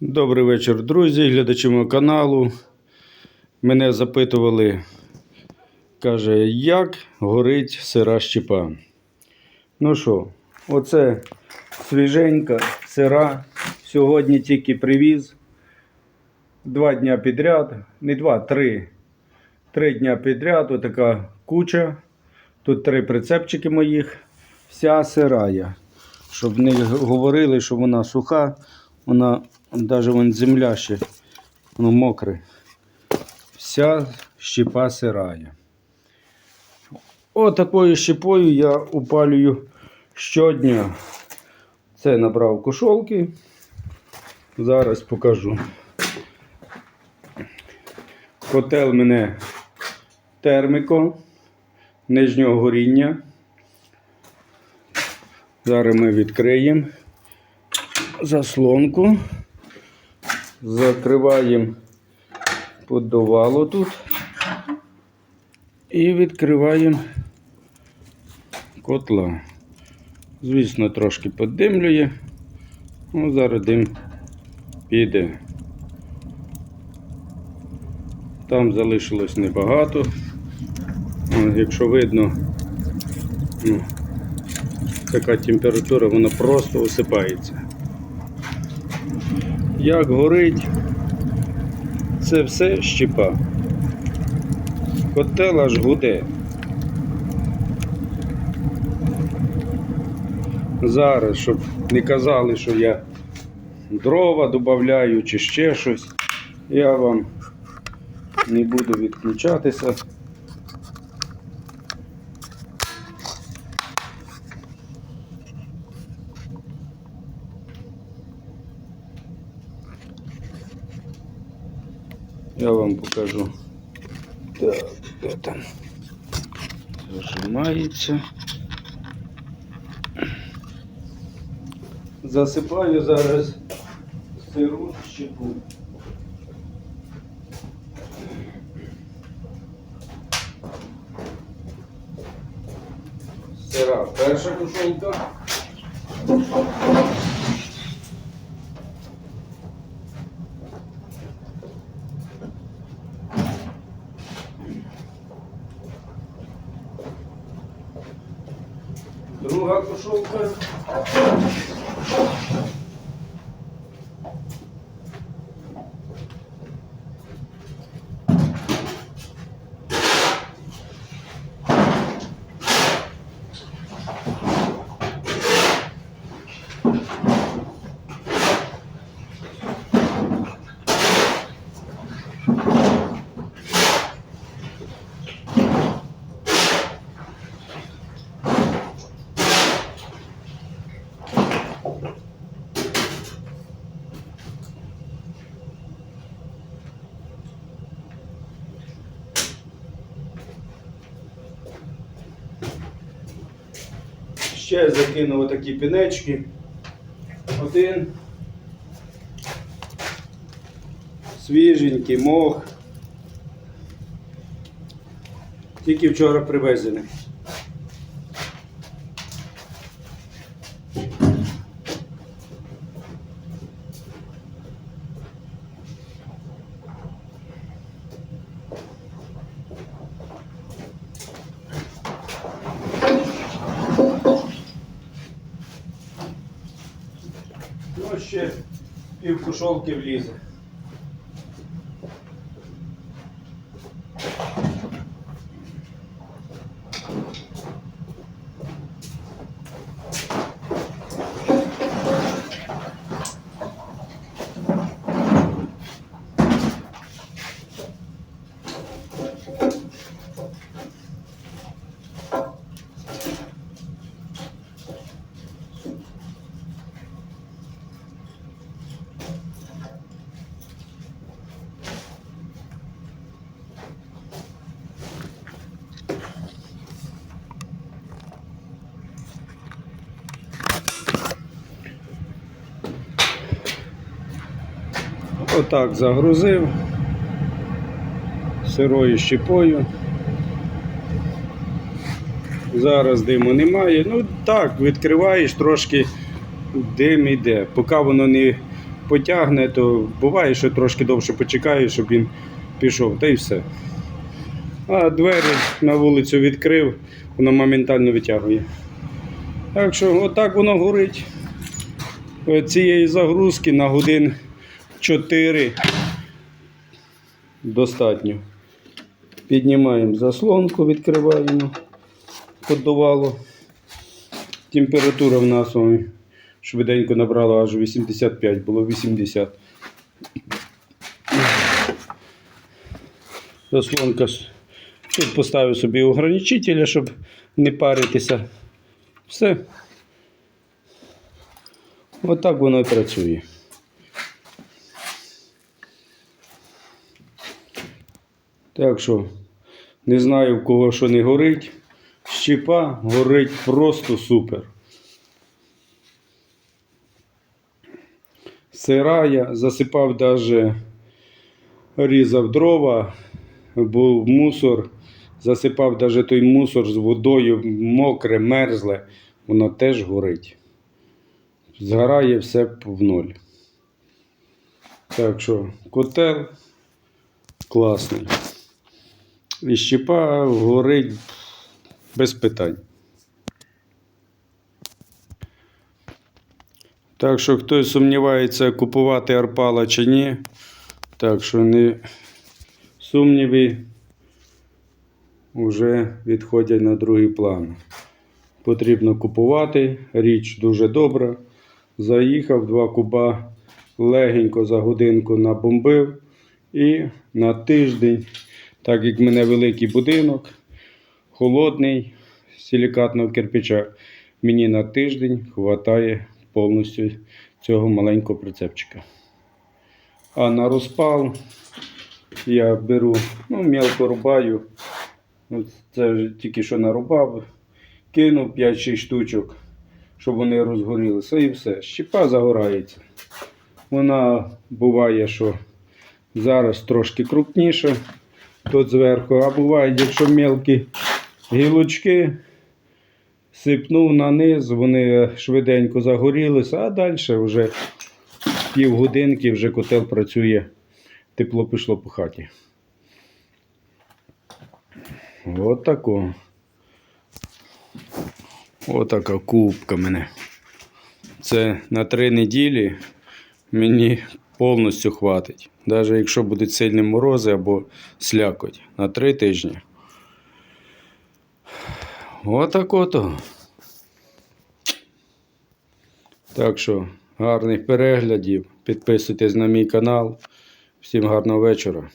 Добрий вечір, друзі, глядачі мого каналу. Мене запитували, каже, як горить сира щепа. Ну що, оце свіженька, сира. Сьогодні тільки привіз. Два дня підряд, не два, три. Три дня підряд, отака куча. Тут три прицепчики моїх. Вся сирая. Щоб не говорили, що вона суха, вона навіть вон земля ще воно мокре. Вся щепа сирая. Отакою щепою я упалюю щодня. Це набрав кошолки. Зараз покажу. Котел мене терміко нижнього горіння. Зараз ми відкриємо заслонку. Закриваємо поддувало тут і відкриваємо котла. Звісно, трошки подимлює. Ну, зараз дим піде. Там залишилось небагато. Якщо видно, ну, така температура, вона просто осипається. Як горить, це все щепа. Котел аж гуде. Зараз, щоб не казали, що я дрова додаю чи ще щось, я вам не буду відключатися. Я вам покажу. Так, там зажимається. Засипаю зараз сиру щепу. Сира перша кушонка. Друга кошовка. Ще закинув отакі пінечки. Один. Свіженький мох. Тільки вчора привезений. Ну, ще пів кушовки влізе. Отак загрузив сирою щепою. Зараз диму немає. Ну так, відкриваєш, трошки дим йде. Поки воно не потягне, то буває, що трошки довше почекаю, щоб він пішов, та й все. А двері на вулицю відкрив, воно моментально витягує. Так що отак воно горить. Цієї загрузки на годин 4 достатньо. Піднімаємо заслонку, відкриваємо поддувало. Температура в нас швиденько набрала аж 85, було 80. Заслонка. Тут поставив собі ограничителя, щоб не паритися. Все. Отак воно і працює. Так що, не знаю в кого що не горить. Щепа горить просто супер. Сирая, засипав даже, різав дрова, був мусор, засипав даже той мусор з водою, мокре, мерзле, воно теж горить. Згорає все в ноль. Так що котел класний. І щепа горить без питань. Так що хтось сумнівається, купувати Арпала чи ні. Так що не сумніви вже відходять на другий план. Потрібно купувати. Річ дуже добра. Заїхав, два куба легенько за годинку набомбив. І на тиждень, так як в мене великий будинок, холодний силікатного кирпича, мені на тиждень вистачає повністю цього маленького прицепчика. А на розпал я беру, ну, мелко рубаю. Це тільки що нарубав, кинув 5-6 штучок, щоб вони розгорілися і все. Щепа загорається. Вона буває, що зараз трошки крупніша тут зверху, а буває, якщо мелкі гілочки, сипнув на низ, вони швиденько загорілися, а далі вже півгодинки вже котел працює, тепло пішло по хаті. От тако. Отака кубка мене. Це на три неділі мені повністю хватить. Навіть якщо будуть сильні морози або слякоть на три тижні. Отак ото. Так що гарних переглядів. Підписуйтесь на мій канал. Всім гарного вечора.